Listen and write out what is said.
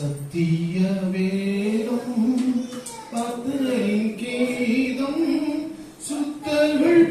சத்திய வேதம் பத்திரின் கேதம் சுத்தர்கள்